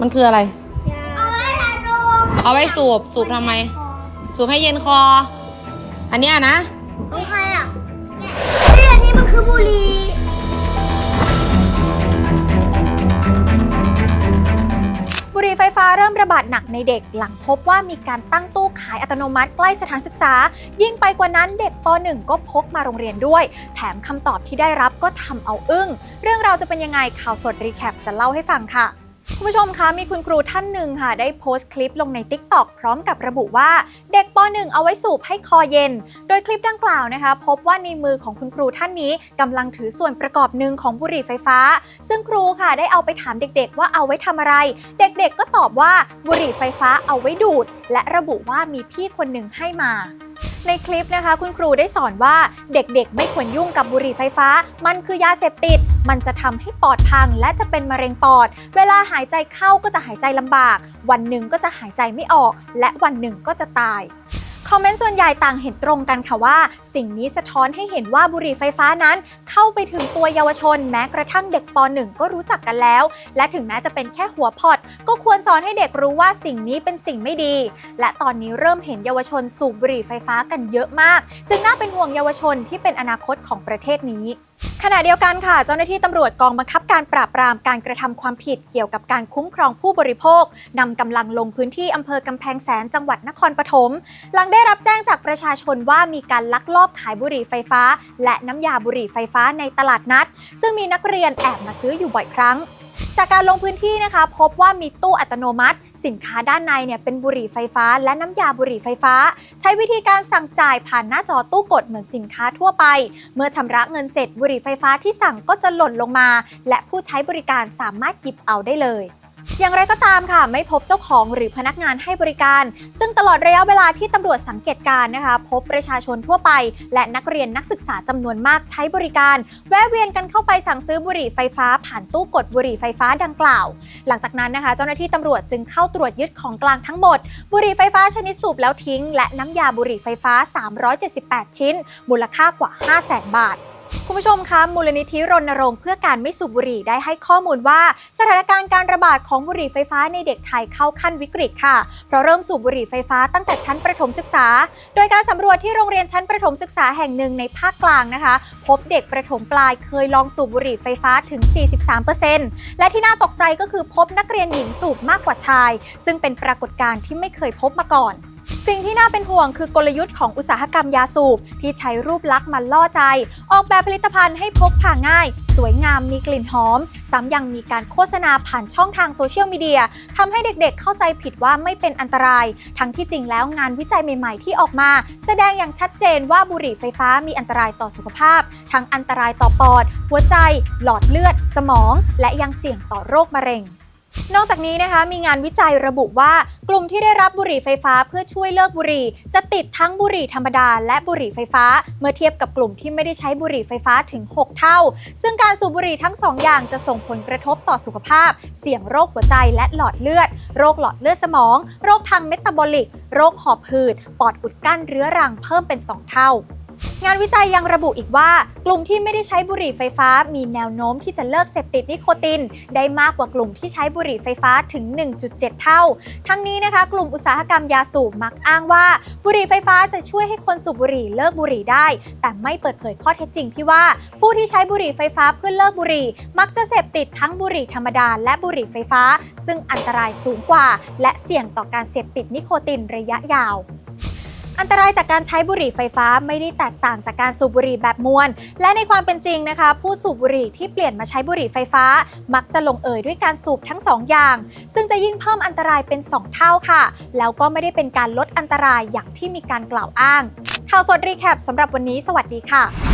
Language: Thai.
มันคืออะไร เอาไว้ทาดมเอาไว้สูบสูบทำไม สูบให้เย็นคอ อันเนี้ยนะ ของใครอะเฮ้ยอันนี้มันคือบุหรี่บุหรี่ไฟฟ้าเริ่มระบาดหนักในเด็กหลังพบว่ามีการตั้งตู้ขายอัตโนมัติใกล้สถานศึกษา ยิ่งไปกว่านั้นเด็กป .1 ก็พกมาโรงเรียนด้วย แถมคำตอบที่ได้รับก็ทำเอาอึ้ง เรื่องราวจะเป็นยังไงข่าวสดรีแคปจะเล่าให้ฟังค่ะ คุณผู้ชมคะมีคุณครูท่านหนึ่งค่ะ ได้โพสต์คลิปลงใน TikTok พร้อมกับระบุว่า เด็กป .1 เอาไว้สูบให้คอเย็น โดยคลิปดังกล่าวนะคะ พบว่าในมือของคุณครูท่านนี้กำลังถือส่วนประกอบหนึ่งของบุหรี่ไฟฟ้า ซึ่งครูค่ะได้เอาไปถามเด็กๆ ว่าเอาไว้ทำอะไร เด็กๆ ก็ตอบว่าบุหรี่ไฟฟ้าเอาไว้ดูด และระบุว่ามีพี่คนหนึ่งให้มา ในคลิปนะคะ คุณครูได้สอนว่าเด็กๆ ไม่ควรยุ่งกับบุหรี่ไฟฟ้า มันคือยาเสพติด มันจะทำให้ปอดพังและจะเป็นมะเร็งปอด เวลาหายใจเข้าก็จะหายใจลำบาก วันหนึ่งก็จะหายใจไม่ออก และวันหนึ่งก็จะตายคอมเมนต์ส่วนใหญ่ต่างเห็นตรงกันค่ะว่า สิ่งนี้สะท้อนให้เห็นว่าบุหรี่ไฟฟ้านั้น เข้าไปถึงตัวเยาวชน แม้กระทั่งเด็กป .1 ก็รู้จักกันแล้ว และถึงแม้จะเป็นแค่หัวพอด ก็ควรสอนให้เด็กรู้ว่าสิ่งนี้เป็นสิ่งไม่ดี และตอนนี้เริ่มเห็นเยาวชนสูบบุหรี่ไฟฟ้ากันเยอะมาก จึงน่าเป็นห่วงเยาวชนที่เป็นอนาคตของประเทศนี้ขณะเดียวกันค่ะ เจ้าหน้าที่ตำรวจกองบังคับการปราบปรามการกระทำความผิดเกี่ยวกับการคุ้มครองผู้บริโภคนำกำลังลงพื้นที่อำเภอกำแพงแสนจังหวัดนครปฐมหลังได้รับแจ้งจากประชาชนว่ามีการลักลอบขายบุหรี่ไฟฟ้า และน้ำยาบุหรี่ไฟฟ้าในตลาดนัด ซึ่งมีนักเรียนแอบมาซื้ออยู่บ่อยครั้ง จากการลงพื้นที่นะคะ พบว่ามีตู้อัตโนมัติ สินค้าด้านในเนี่ยเป็นบุหรี่ไฟฟ้า และน้ำยาบุหรี่ไฟฟ้า ใช้วิธีการสั่งจ่ายผ่านหน้าจอตู้กดเหมือนสินค้าทั่วไป เมื่อชำระเงินเสร็จบุหรี่ไฟฟ้าที่สั่งก็จะหล่นลงมา และผู้ใช้บริการสามารถหยิบเอาได้เลย อย่างไรก็ตามค่ะ ไม่พบเจ้าของหรือพนักงานให้บริการ ซึ่งตลอดระยะเวลาที่ตำรวจสังเกตการนะคะ พบประชาชนทั่วไป และนักเรียนนักศึกษาจำนวนมากใช้บริการ แวะเวียนกันเข้าไปสั่งซื้อบุหรี่ไฟฟ้า ผ่านตู้กดบุหรี่ไฟฟ้าดังกล่าว หลังจากนั้นนะคะ เจ้าหน้าที่ตำรวจจึงเข้าตรวจยึดของกลางทั้งหมด บุหรี่ไฟฟ้าชนิดสูบแล้วทิ้ง และน้ำยาบุหรี่ไฟฟ้า 378 ชิ้น มูลค่ากว่า 5 0 0 0 0 0 บาท คุณผู้ชมคะมูลนิธิรณรงค์เพื่อการไม่สูบบุหรี่ได้ให้ข้อมูลว่า สถานการณ์การระบาดของบุหรี่ไฟฟ้าในเด็กไทยเข้าขั้นวิกฤตค่ะ เพราะเริ่มสูบบุหรี่ไฟฟ้าตั้งแต่ชั้นประถมศึกษา โดยการสำรวจที่โรงเรียนชั้นประถมศึกษาแห่งหนึ่งในภาคกลางนะคะ พบเด็กประถมปลายเคยลองสูบบุหรี่ไฟฟ้าถึง 43%และที่น่าตกใจก็คือพบนักเรียนหญิงสูบมากกว่าชาย ซึ่งเป็นปรากฏการณ์ที่ไม่เคยพบมาก่อน สิ่งที่น่าเป็นห่วงคือกลยุทธ์ของอุตสาหกรรมยาสูบ ที่ใช้รูปลักษณ์มาล่อใจ ออกแบบผลิตภัณฑ์ให้พกพาง่าย สวยงามมีกลิ่นหอม ซ้ำยังมีการโฆษณาผ่านช่องทางโซเชียลมีเดียทำให้เด็กๆเข้าใจผิดว่าไม่เป็นอันตราย ทั้งที่จริงแล้วงานวิจัยใหม่ๆ ที่ออกมา แสดงอย่างชัดเจนว่าบุหรี่ไฟฟ้ามีอันตรายต่อสุขภาพ ทั้งอันตรายต่อปอด หัวใจ หลอดเลือด สมอง และยังเสี่ยงต่อโรคมะเร็ง นอกจากนี้นะคะมีงานวิจัยระบุว่ากลุ่มที่ได้รับบุหรี่ไฟฟ้าเพื่อช่วยเลิกบุหรี่ จะติดทั้งบุหรี่ธรรมดาและบุหรี่ไฟฟ้า เมื่อเทียบกับกลุ่มที่ไม่ได้ใช้บุหรี่ไฟฟ้าถึง 6 เท่า ซึ่งการสูบบุหรี่ทั้ง 2 อย่างจะส่งผลกระทบต่อสุขภาพ เสี่ยงโรคหัวใจและหลอดเลือด โรคหลอดเลือดสมอง โรคทางเมตาบอลิก โรคหอบหืด ปอดอุดกั้นเรื้อรังเพิ่มเป็น 2 เท่า งานวิจัยยังระบุอีกว่า กลุ่มที่ไม่ได้ใช้บุหรี่ไฟฟ้า มีแนวโน้มที่จะเลิกเสพติดนิโคติน ได้มากกว่ากลุ่มที่ใช้บุหรี่ไฟฟ้าถึง 1.7 เท่า ทั้งนี้นะคะ กลุ่มอุตสาหกรรมยาสูบมักอ้างว่า บุหรี่ไฟฟ้าจะช่วยให้คนสูบบุหรี่เลิกบุหรี่ได้ แต่ไม่เปิดเผยข้อเท็จจริงที่ว่า ผู้ที่ใช้บุหรี่ไฟฟ้าเพื่อเลิกบุหรี่ มักจะเสพติดทั้งบุหรี่ธรรมดาและบุหรี่ไฟฟ้า ซึ่งอันตรายสูงกว่า และเสี่ยงต่อการเสพติดนิโคตินระยะยาว อันตรายจากการใช้บุหรี่ไฟฟ้าไม่ได้แตกต่างจากการสูบบุหรี่แบบมวน และในความเป็นจริงนะคะ ผู้สูบบุหรี่ที่เปลี่ยนมาใช้บุหรี่ไฟฟ้า มักจะลงเอยด้วยการสูบทั้งสองอย่าง ซึ่งจะยิ่งเพิ่มอันตรายเป็น 2 เท่าค่ะ แล้วก็ไม่ได้เป็นการลดอันตรายอย่างที่มีการกล่าวอ้างข่าวสดรีแคปสำหรับวันนี้ สวัสดีค่ะ